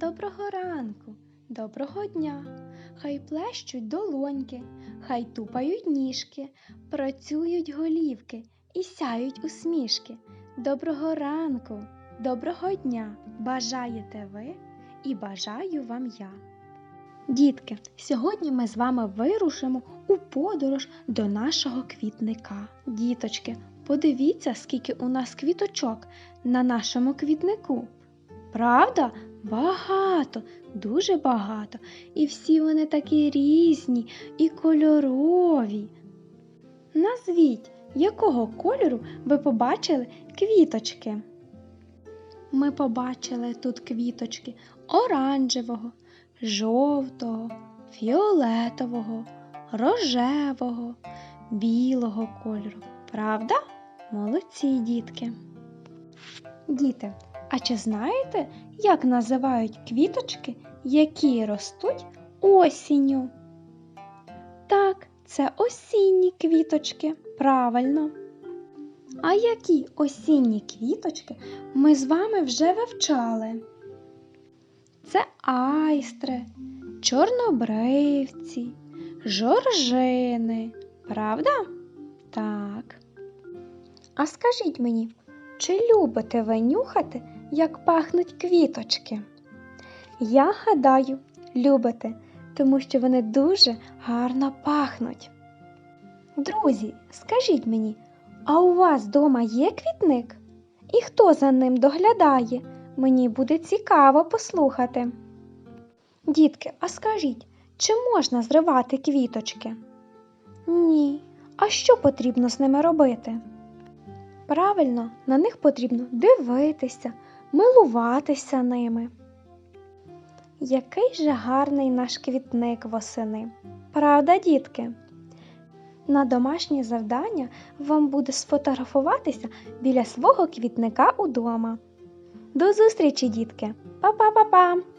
Доброго ранку, доброго дня. Хай плещуть долоньки, хай тупають ніжки, працюють голівки і сяють усмішки. Доброго ранку, доброго дня. Бажаєте ви і бажаю вам я. Дітки, сьогодні ми з вами вирушимо у подорож до нашого квітника. Діточки, подивіться, скільки у нас квіточок на нашому квітнику. Правда? Багато, дуже багато. І всі вони такі різні і кольорові. Назвіть, якого кольору ви побачили квіточки? Ми побачили тут квіточки оранжевого, жовтого, фіолетового, рожевого, білого кольору. Правда? Молодці, дітки. Діти, а чи знаєте, як називають квіточки, які ростуть осінню? Так, це осінні квіточки, правильно. А які осінні квіточки ми з вами вже вивчали? Це айстри, чорнобривці, жоржини, правда? Так. А скажіть мені, чи любите ви нюхати, як пахнуть квіточки? Я гадаю, любите, тому що вони дуже гарно пахнуть. Друзі, скажіть мені, а у вас вдома є квітник? І хто за ним доглядає? Мені буде цікаво послухати. Дітки, а скажіть, чи можна зривати квіточки? Ні. А що потрібно з ними робити? Правильно, на них потрібно дивитися, милуватися ними. Який же гарний наш квітник восени. Правда, дітки? На домашнє завдання вам буде сфотографуватися біля свого квітника удома. До зустрічі, дітки! Па-па-па-па!